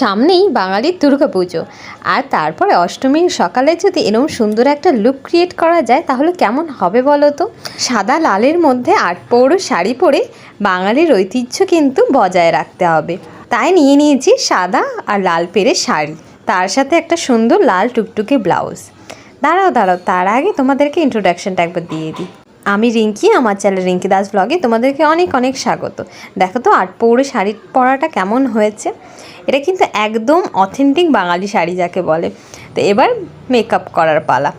সামনেই বাঙালির দুর্গাপুজো আর তারপরে অষ্টমীর সকালে যদি এরকম সুন্দর একটা লুক ক্রিয়েট করা যায়, তাহলে কেমন হবে বলো তো? সাদা লালের মধ্যে আট পৌড়ো শাড়ি পরে বাঙালির ঐতিহ্য কিন্তু বজায় রাখতে হবে। তাই নিয়ে নিয়েছি সাদা আর লাল পেরে শাড়ি। তার সাথে একটা সুন্দর লাল টুকটুকে ব্লাউজ। দাঁড়াও দাঁড়াও, তার আগে তোমাদেরকে ইন্ট্রোডাকশনটা একবার দিয়ে দিই। আমি রিঙ্কি, আমার চ্যানেল রিঙ্কি দাস ব্লগে তোমাদেরকে অনেক অনেক স্বাগত। দেখো তো আট পৌড়ে শাড়ি পরাটা কেমন হয়েছে? এটা কিন্তু একদম অথেন্টিক বাঙালি শাড়ি যাকে বলে। তো এবার মেকআপ করার পালা।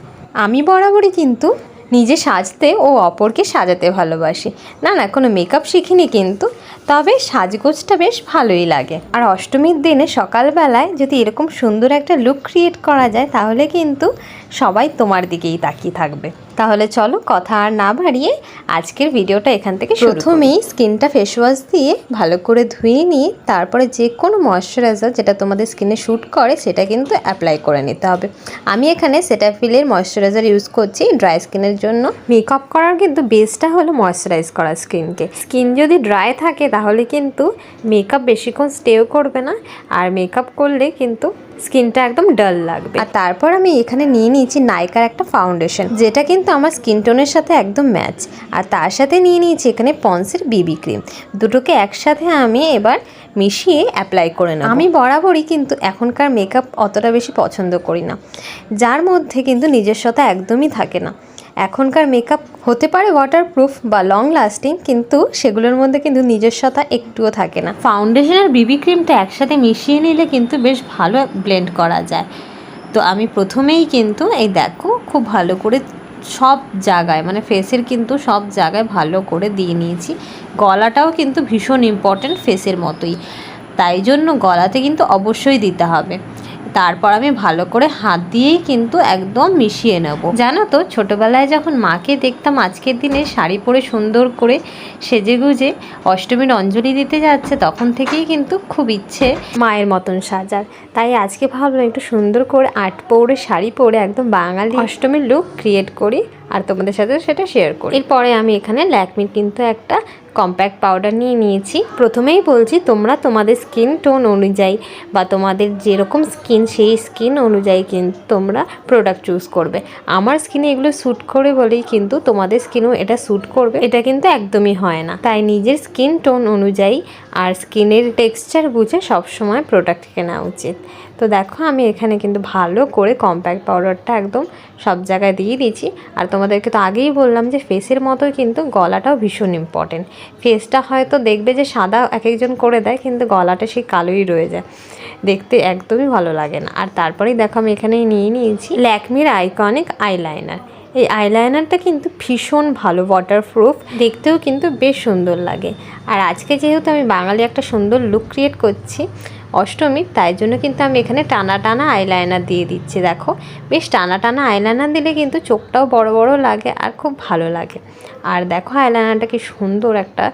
আমি বরাবরই কিন্তু নিজে সাজতে ও অপরকে সাজাতে ভালোবাসি। না না, কোনো মেকআপ শিখিনি কিন্তু, তবে সাজগোজটা বেশ ভালোই লাগে। আর অষ্টমীর দিনে সকালবেলায় যদি এরকম সুন্দর একটা লুক ক্রিয়েট করা যায়, তাহলে কিন্তু সবাই তোমার দিকেই তাকিয়ে থাকবে। তাহলে চলো কথা আর না বাড়িয়ে আজকের ভিডিওটা এখান থেকে প্রথমেই স্কিনটা ফেস ওয়াশ দিয়ে ভালো করে ধুয়ে নিয়ে, তারপরে যে কোনো ময়শ্চারাইজার যেটা তোমাদের স্কিনে শ্যুট করে, সেটা কিন্তু অ্যাপ্লাই করে নিতে হবে। আমি এখানে সেটাফিলের ময়শ্চারাইজার ইউজ করছি ড্রাই স্কিনের জন্য। মেকআপ করার কিন্তু বেসটা হলো ময়শ্চারাইজ করা স্কিনকে। স্কিন যদি ড্রাই থাকে তাহলে কিন্তু মেকআপ বেশিক্ষণ স্টেও করবে না। আর মেকআপ করলে কিন্তু স্কিনটা একদম ডাল লাগবে। আর তারপর আমি এখানে নিয়ে নিয়েছি নাইকার একটা ফাউন্ডেশন যেটা কিন্তু আমার স্কিন টোনের সাথে একদম ম্যাচ আর তার সাথে নিয়ে নিয়েছি এখানে পন্সের বিবি ক্রিম দুটোকে একসাথে আমি এবার মিশিয়ে অ্যাপ্লাই করে নেব। আমি বরাবরই কিন্তু এখনকার মেকআপ অতটা বেশি পছন্দ করি না। যার মধ্যে কিন্তু নিজস্বতা একদমই থাকে না। এখনকার মেকআপ হতে পারে ওয়াটারপ্রুফ বা লং লাস্টিং কিন্তু সেগুলোর মধ্যে কিন্তু নিজস্বতা একটুও থাকে না। ফাউন্ডেশন আর বিবি ক্রিমটা একসাথে মিশিয়ে নিলে কিন্তু বেশ ভালো ব্লেন্ড করা যায়। তো আমি প্রথমেই কিন্তু এই দেখো খুব ভালো করে সব জায়গায় মানে ফেসের কিন্তু সব জায়গায় ভালো করে দিয়ে নিয়েছি। গলাটাও কিন্তু ভীষণ ইম্পর্ট্যান্ট ফেসের মতোই। তাই জন্য গলাতে কিন্তু অবশ্যই দিতে হবে। তারপর আমি ভালো করে হাত দিয়েই কিন্তু একদম মিশিয়ে নেব। জানো তো, ছোটোবেলায় যখন মাকে দেখতাম আজকের দিনে শাড়ি পরে সুন্দর করে সেজে সেজেগুজে অষ্টমীর অঞ্জলি দিতে যাচ্ছে, তখন থেকেই কিন্তু খুব ইচ্ছে মায়ের মতন সাজার। তাই আজকে ভাবলাম একটু সুন্দর করে আট পৌড়ে শাড়ি পরে একদম বাঙালি অষ্টমীর লুক ক্রিয়েট করি। আর তোমাদের সাথে সেটা শেয়ার করি। এরপরে আমি এখানে ল্যাকমির কিন্তু একটা কম্প্যাক্ট পাউডার নিয়ে নিয়েছি। প্রথমেই বলছি, তোমরা তোমাদের স্কিন টোন অনুযায়ী বা তোমাদের যেরকম স্কিন সেই স্কিন অনুযায়ী কিন্তু তোমরা প্রোডাক্ট চুজ করবে। আমার স্কিনে এগুলো স্যুট করে বলেই কিন্তু তোমাদের স্কিনও এটা স্যুট করবে। এটা কিন্তু একদমই হয় না। তাই নিজের স্কিন টোন অনুযায়ী আর স্কিনের টেক্সচার বুঝে সবসময় প্রোডাক্ট কেনা উচিত। তো দেখো, আমি এখানে কিন্তু ভালো করে কম্প্যাক্ট পাউডারটা একদম সব জায়গায় দিয়ে দিয়েছি। আর তোমাদেরকে তো আগেই বললাম যে ফেসের মতোই কিন্তু গলাটাও ভীষণ ইম্পর্টেন্ট ফেসটা হয়তো দেখবে যে সাদা এক একজন করে দেয়, কিন্তু গলাটা সেই কালোই রয়ে যায়। দেখতে একদমই ভালো লাগে না। আর তারপরেই দেখো আমি এখানে নিয়ে নিয়েছি ল্যাকমির আইকনিক আইলাইনার এই আইলাইনারটা কিন্তু ভীষণ ভালো ওয়াটারপ্রুফ দেখতেও কিন্তু বেশ সুন্দর লাগে। আর আজকে যেহেতু আমি বাঙালি একটা সুন্দর লুক ক্রিয়েট করছি অষ্টমী, তাই জন্য কিন্তু আমি এখানে টানা টানা আইলাইনার দিয়ে দিচ্ছি, দেখো। বেশ টানা টানা আইলাইনার দিলে কিন্তু চোখটাও বড় বড় লাগে আর খুব ভালো লাগে। আর দেখো আইলাইনারটা কি সুন্দর একটা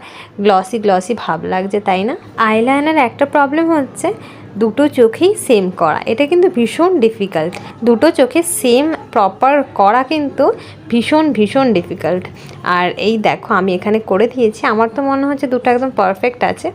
গ্লসি গ্লসি ভাব লাগছে, তাই না? আইলাইনার একটা প্রবলেম হচ্ছে দুটো চোখেই সেম করা। এটা কিন্তু ভীষণ ডিফিকাল্ট দুটো চোখে সেম প্রপার করা কিন্তু ভীষণ ভীষণ ডিফিকাল্ট আর এই দেখো, আমি এখানে করে দিয়েছি। আমার তো মনে হচ্ছে দুটো একদম পারফেক্ট আছে।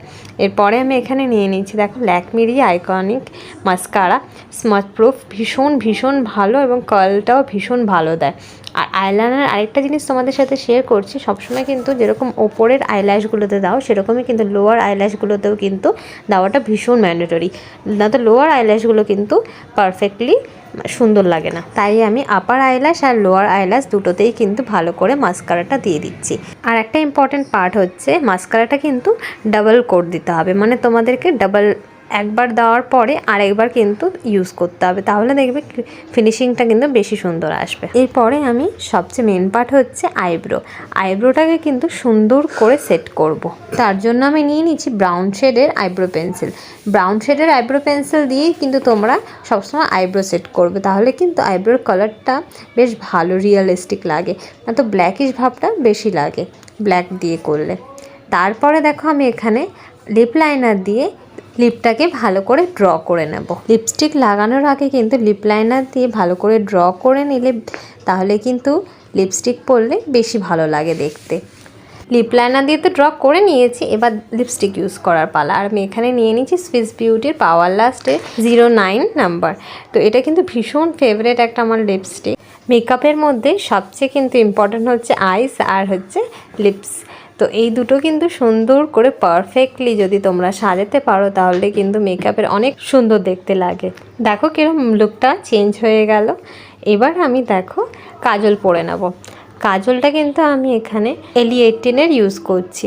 এরপরে আমি এখানে নিয়ে নিয়েছি, দেখো ল্যাকমিরি আইকনিক মাস্কারা স্মার্ট প্রুফ ভীষণ ভীষণ ভালো এবং কার্লটাও ভীষণ ভালো দেয়। আর আইলাইনার আরেকটা জিনিস তোমাদের সাথে শেয়ার করছি, সবসময় কিন্তু যেরকম ওপরের আইল্যাশগুলোতে দাও, সেরকমই কিন্তু লোয়ার আইল্যাশগুলোতেও কিন্তু দেওয়াটা ভীষণ ম্যান্ডেটরি না তো লোয়ার আইল্যাশগুলো কিন্তু পারফেক্টলি সুন্দর লাগে না। তাই আমি আপার আইল্যাশ আর লোয়ার আইল্যাশ দুটোতেই কিন্তু ভালো করে মাস্কারাটা দিয়ে দিচ্ছি। আর একটা ইম্পর্টেন্ট পার্ট হচ্ছে মাস্কারাটা কিন্তু ডাবল কোট দিতে হবে। মানে তোমাদেরকে ডাবল একবার দেওয়ার পরে আরেকবার কিন্তু ইউজ করতে হবে। তাহলে দেখবে ফিনিশিংটা কিন্তু বেশি সুন্দর আসবে। এরপরে আমি সবচেয়ে মেন পার্ট হচ্ছে আইব্রো আইব্রোটাকে কিন্তু সুন্দর করে সেট করব। তার জন্য আমি নিয়ে নিচ্ছি ব্রাউন শেডের আইব্রো পেন্সিল ব্রাউন শেডের আইব্রো পেন্সিল দিয়েই কিন্তু তোমরা সবসময় আইব্রো সেট করবে। তাহলে কিন্তু আইব্রোর কালারটা বেশ ভালো রিয়েলিস্টিক লাগে। না তো ব্ল্যাকিশ ভাবটা বেশি লাগে ব্ল্যাক দিয়ে করলে। তারপরে দেখো আমি এখানে লিপ লাইনার দিয়ে লিপটাকে ভালো করে ড্র করে নেব। লিপস্টিক লাগানোর আগে কিন্তু লিপ লাইনার দিয়ে ভালো করে ড্র করে নিলে তাহলে কিন্তু লিপস্টিক পরলে বেশি ভালো লাগে দেখতে। লিপ লাইনার দিয়ে তো ড্র করে নিয়েছি, এবার লিপস্টিক ইউজ করার পালা। আর আমি এখানে নিয়ে নিয়েছি সুইস বিউটির পাওয়ার লাস্টে জিরো নাইন নাম্বার তো এটা কিন্তু ভীষণ ফেভারেট একটা আমার লিপস্টিক মেকআপের মধ্যে সবচেয়ে কিন্তু ইম্পর্ট্যান্ট হচ্ছে আইস আর হচ্ছে লিপস তো এই দুটো কিন্তু সুন্দর করে পারফেক্টলি যদি তোমরা সাজাতে পারো, তাহলে কিন্তু মেকআপের অনেক সুন্দর দেখতে লাগে। দেখো কিরম লুকটা চেঞ্জ হয়ে গেল। এবার আমি দেখো কাজল পরে নেব। কাজলটা কিন্তু আমি এখানে এলি এইটিনের ইউজ করছি।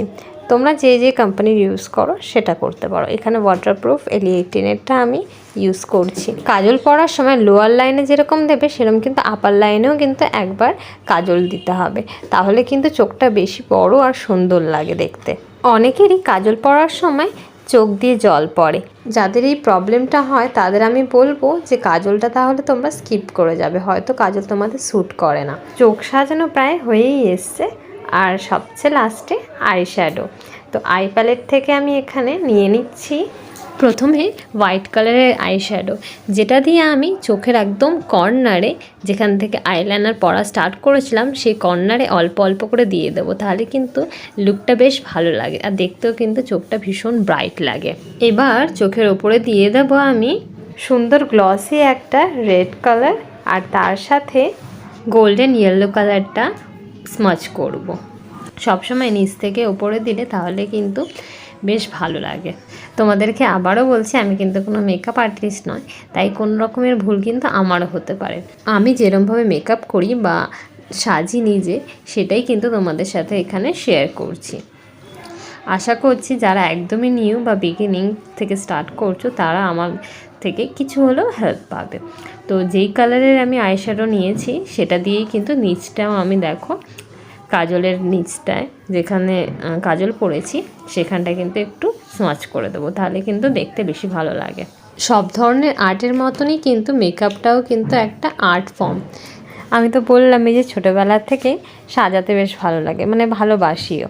তোমরা যে যে কোম্পানির ইউজ করো, সেটা করতে পারো। এখানে ওয়াটারপ্রুফ এলি এইটিনেরটা আমি ইউজ করছি। কাজল পরার সময় লোয়ার লাইনে যেরকম দেবে, সেরকম কিন্তু আপার লাইনেও কিন্তু একবার কাজল দিতে হবে। তাহলে কিন্তু চোখটা বেশি বড় আর সুন্দর লাগে দেখতে। অনেকেরই কাজল পরার সময় চোখ দিয়ে জল পড়ে। যাদের এই প্রবলেমটা হয়, তাদের আমি বলব যে কাজলটা তাহলে তোমরা স্কিপ করে যাবে। হয়তো কাজল তোমাদের স্যুট করে না। চোখ সাজানো প্রায় হয়েই এসছে। আর সবচেয়ে লাস্টে আই শ্যাডো তো আই প্যালেট থেকে আমি এখানে নিয়ে নিচ্ছি প্রথমে হোয়াইট কালারের আই শ্যাডো যেটা দিয়ে আমি চোখের একদম কর্নারে যেখান থেকে আইলাইনার পরা স্টার্ট করেছিলাম, সেই কর্নারে অল্প অল্প করে দিয়ে দেবো। তাহলে কিন্তু লুকটা বেশ ভালো লাগে আর দেখতেও কিন্তু চোখটা ভীষণ ব্রাইট লাগে। এবার চোখের ওপরে দিয়ে দেবো আমি সুন্দর গ্লসি একটা রেড কালার আর তার সাথে গোল্ডেন ইয়েলো কালারটা স্মাচ করব। সবসময় নিচ থেকে ওপরে দিলে তাহলে কিন্তু বেশ ভালো লাগে। তোমাদেরকে আবারও বলছি, আমি কিন্তু কোনো মেকআপ আর্টিস্ট নয় তাই কোনো রকমের ভুল কিন্তু আমারও হতে পারে। আমি যেরমভাবে মেকআপ করি বা সাজি নিজে, সেটাই কিন্তু তোমাদের সাথে এখানে শেয়ার করছি। আশা করছি যারা একদমই নিউ বা বিগিনিং থেকে স্টার্ট করছ, তারা আমার থেকে কিছু হলেও হেল্প পাবে। তো যেই কালারের আমি আইশ্যাডো নিয়েছি, সেটা দিয়েই কিন্তু নিচটাও আমি দেখো, কাজলের নিচটায় যেখানে কাজল পড়েছি সেখানটা কিন্তু একটু স্মাচ করে দেবো, তাহলে কিন্তু দেখতে বেশি ভালো লাগে। সব ধরনের আর্টের মতনই কিন্তু মেকআপটাও কিন্তু একটা আর্ট ফর্ম আমি তো বললাম এই যে ছোটোবেলা থেকে সাজাতে বেশ ভালো লাগে মানে ভালোবাসিও।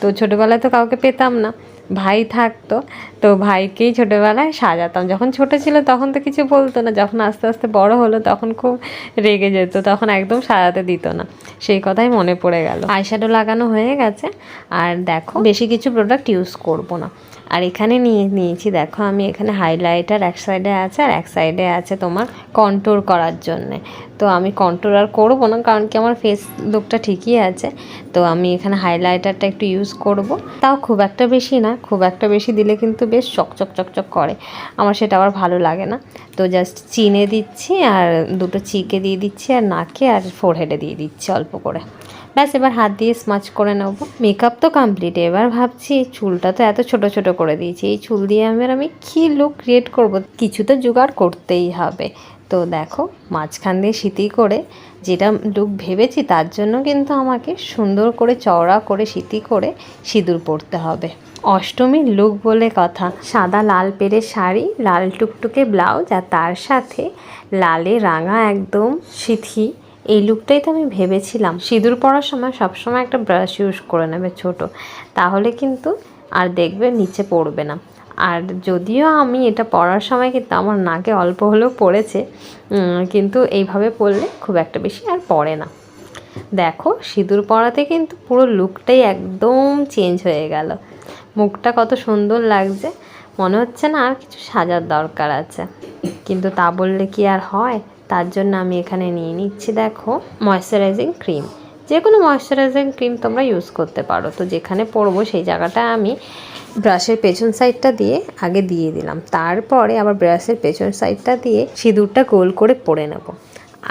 তো ছোটোবেলায় তো কাউকে পেতাম না। ভাই থাকতো, তো ভাইকেই ছোটোবেলায় সাজাতাম। যখন ছোট ছিল তখন তো কিছু বলতো না, যখন আস্তে আস্তে বড় হলো তখন খুব রেগে যেত, তখন একদম সাজাতে দিত না। সেই কথাই মনে পড়ে গেল। আইশ্যাডো লাগানো হয়ে গেছে, আর দেখো, বেশি কিছু প্রোডাক্ট ইউজ করব না। আর এখানে নিয়ে নিয়েছি, দেখো আমি এখানে হাইলাইটার এক সাইডে আছে আর এক সাইডে আছে তোমার কন্ট্রোল করার জন্যে। তো আমি কন্ট্রোল আর করব না, কারণ কি আমার ফেস লুকটা ঠিকই আছে। তো আমি এখানে হাইলাইটারটা একটু ইউজ করব। তাও খুব একটা বেশি না খুব একটা বেশি দিলে কিন্তু বেশ চকচক চকচক করে। আমার সেটা আবার ভালো লাগে না। তো জাস্ট চিনে দিচ্ছি আর দুটো চিকে দিয়ে দিচ্ছি আর নাকে আর ফোরহেডে দিয়ে দিচ্ছি অল্প করে। ব্যাস, এবার হাত দিয়ে স্মাচ করে নেব। মেকআপ তো কমপ্লিট এবার ভাবছি চুলটা তো এত ছোট ছোট করে দিয়েছি। এই চুল দিয়ে আমার আমি কী লুক ক্রিয়েট করব? কিছু তো জোগাড় করতেই হবে। তো দেখো, মাঝখান দিয়ে সিতি করে যেটা লুক ভেবেছি তার জন্য কিন্তু আমাকে সুন্দর করে চওড়া করে সিতি করে সিঁদুর পরতে হবে। অষ্টমীর লুক বলে কথা। সাদা লাল পেরে শাড়ি, লাল টুকটুকে ব্লাউজ আর তার সাথে লালে রাঙা একদম সিথি। এই লুকটাই তো আমি ভেবেছিলাম। সিঁদুর পরার সময় সবসময় একটা ব্রাশ ইউজ করে নেবে ছোট। তাহলে কিন্তু আর দেখবে নিচে পড়বে না। আর যদিও আমি এটা পরার সময় কিন্তু আমার নাকে অল্প হলেও পড়েছে কিন্তু এইভাবে পরলে খুব একটা বেশি আর পড়ে না। দেখো, সিঁদুর পরাতে কিন্তু পুরো লুকটাই একদম চেঞ্জ হয়ে গেল। মুখটা কত সুন্দর লাগছে, মনে হচ্ছে না আর কিছু সাজার দরকার আছে। কিন্তু তা বললে কি আর হয়? তার জন্য আমি এখানে নিয়ে নিচ্ছি, দেখো ময়শ্চারাইজিং ক্রিম যে কোনো ময়শ্চারাইজিং ক্রিম তোমরা ইউজ করতে পারো। তো যেখানে পরবো সেই জায়গাটা আমি ব্রাশের পেছন সাইডটা দিয়ে আগে দিয়ে দিলাম। তারপরে আবার ব্রাশের পেছন সাইডটা দিয়ে সিঁদুরটা গোল করে পরে নেব।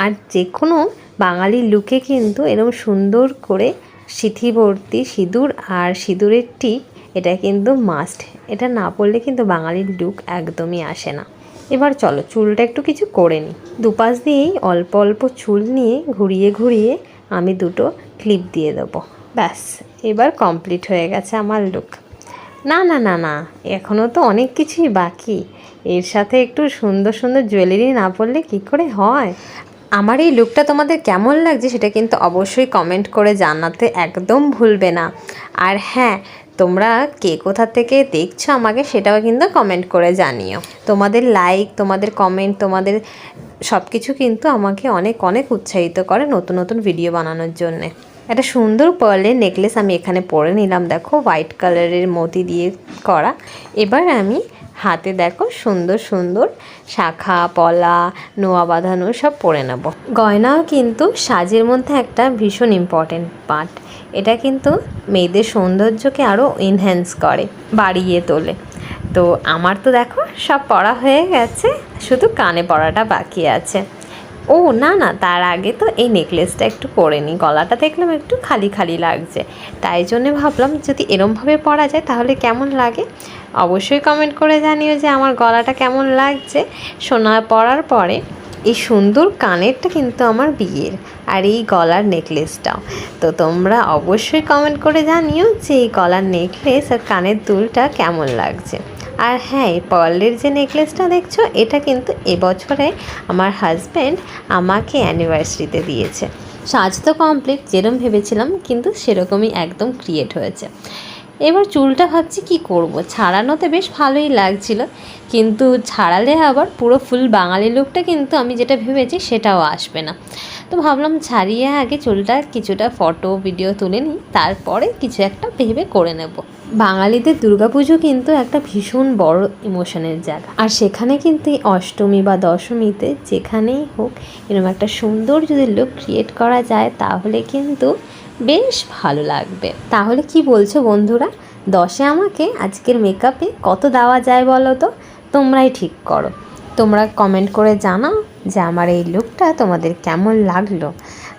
আর যে কোনো বাঙালি লুকে কিন্তু এরকম সুন্দর করে সিথিভর্তি সিঁদুর আর সিঁদুরের টিপ এটা কিন্তু মাস্ট এটা না পড়লে কিন্তু বাঙালির লুক একদমই আসে না। এবার চলো, চুলটা একটু কিছু করে নিই। দুপাশ দিয়েই অল্প অল্প চুল নিয়ে ঘুরিয়ে ঘুরিয়ে আমি দুটো ক্লিপ দিয়ে দেবো। ব্যাস, এবার কমপ্লিট হয়ে গেছে আমার লুক না না না না এখনও তো অনেক কিছুই বাকি। এর সাথে একটু সুন্দর সুন্দর জুয়েলারি না পরলে কি করে হয়? আমার এই লুকটা তোমাদের কেমন লাগছে সেটা কিন্তু অবশ্যই কমেন্ট করে জানাতে একদম ভুলবে না। আর হ্যাঁ তোমরা কে কোথা থেকে দেখছ আমাকে সেটাও কিন্তু কমেন্ট করে জানিও। তোমাদের লাইক তোমাদের কমেন্ট তোমাদের সব কিছু কিন্তু আমাকে অনেক অনেক উৎসাহিত করে নতুন নতুন ভিডিও বানানোর জন্যে। একটা সুন্দর পার্লের নেকলেস আমি এখানে পরে নিলাম, দেখো হোয়াইট কালারের মতি দিয়ে করা। এবার আমি হাতে, দেখো, সুন্দর সুন্দর শাখা, পলা, নোয়া বাঁধানো সব পরে নেব। গয়নাও কিন্তু সাজের মধ্যে একটা ভীষণ ইম্পর্টেন্ট পার্ট এটা কিন্তু মেয়েদের সৌন্দর্যকে আরও এনহ্যান্স করে, বাড়িয়ে তোলে। তো আমার তো, দেখো, সব পড়া হয়ে গেছে, শুধু কানে পড়াটা বাকি আছে। ও, না না, তার আগে তো এই নেকলেসটা একটু পরে নিই গলাটা দেখলাম একটু খালি খালি লাগছে। তাই জন্যে ভাবলাম যদি এরমভাবে পরা যায় তাহলে কেমন লাগে? অবশ্যই কমেন্ট করে জানিও যে আমার গলাটা কেমন লাগছে। সোনা পরার পরে এই সুন্দর কানেরটা কিন্তু আমার বিয়ের আর এই গলার নেকলেসটাও তো তোমরা অবশ্যই কমেন্ট করে জানিও যে এই গলার নেকলেস আর কানের দুলটা কেমন লাগছে। আর হ্যাঁ এই পার্লের যে নেকলেসটা দেখছ, এটা কিন্তু এবছরে আমার হাজব্যান্ড আমাকে অ্যানিভার্সারিতে দিয়েছে। সাজ তো কমপ্লিট যেরম ভেবেছিলাম, কিন্তু সেরকমই একদম ক্রিয়েট হয়েছে। এবার চুলটা ভাবছি কি করব। ছাড়ানোতে বেশ ভালোই লাগছিল। কিন্তু ছাড়ালে আবার পুরো ফুল বাঙালি লুকটা কিন্তু আমি যেটা ভেবেছি সেটাও আসবে না। তো ভাবলাম ছাড়িয়ে আগে চুলটা কিছুটা ফটো ভিডিও তুলে নিই, তারপরে কিছু একটা ভেবে করে নেব। বাঙালিদের দুর্গাপুজো কিন্তু একটা ভীষণ বড় ইমোশনের জায়গা। আর সেখানে কিন্তু এই অষ্টমী বা দশমীতে যেখানেই হোক এরকম একটা সুন্দর যদি লুক ক্রিয়েট করা যায়, তাহলে কিন্তু বেশ ভালো লাগবে। তাহলে কি বলছো বন্ধুরা? দশে আমাকে আজকের মেকআপে কত দেওয়া যায় বলো তো? তোমরাই ঠিক করো। তোমরা কমেন্ট করে জানাও যে আমার এই লুকটা তোমাদের কেমন লাগল।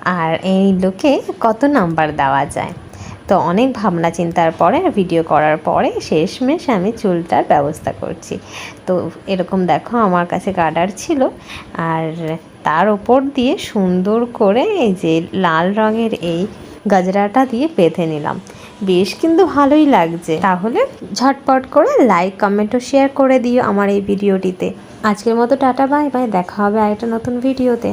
আর এই লুকে কত নাম্বার দেওয়া যায়। তো অনেক ভাবনা চিন্তার পরে আর ভিডিও করার পরে শেষমেশ আমি চুলটার ব্যবস্থা করছি। তো এরকম দেখো আমার কাছে গার্ডার ছিল। আর তার ওপর দিয়ে সুন্দর করে এই যে লাল রঙের এই গাজরাটা দিয়ে বেঁধে নিলাম। বেশ কিন্তু ভালোই লাগছে। তাহলে ঝটপট করে লাইক কমেন্ট ও শেয়ার করে দিও আমার এই ভিডিওটিতে। আজকের মতো টাটা বাই বাই দেখা হবে আরেকটা নতুন ভিডিওতে।